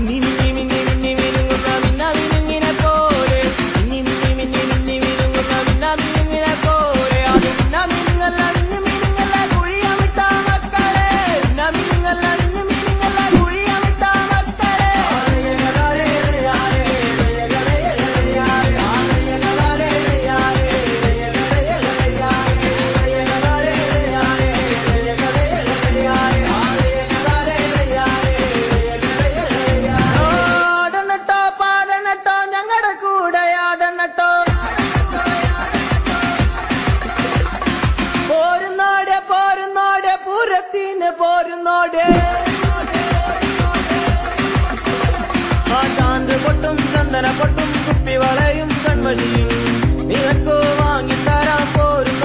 Hey! உன்னோடே காட்டாந்து பொட்டும் சந்தன பொட்டும் குப்பி வளையும் கண்மணியும் நீ வாங்கி தரா போரும்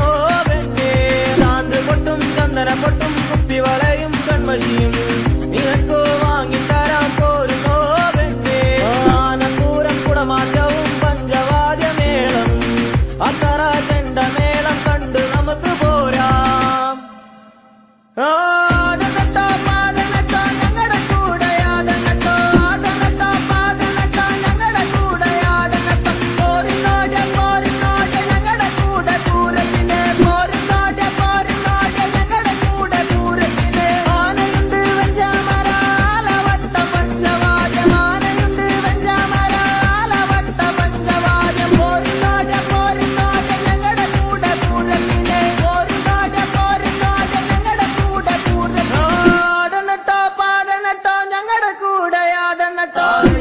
todos.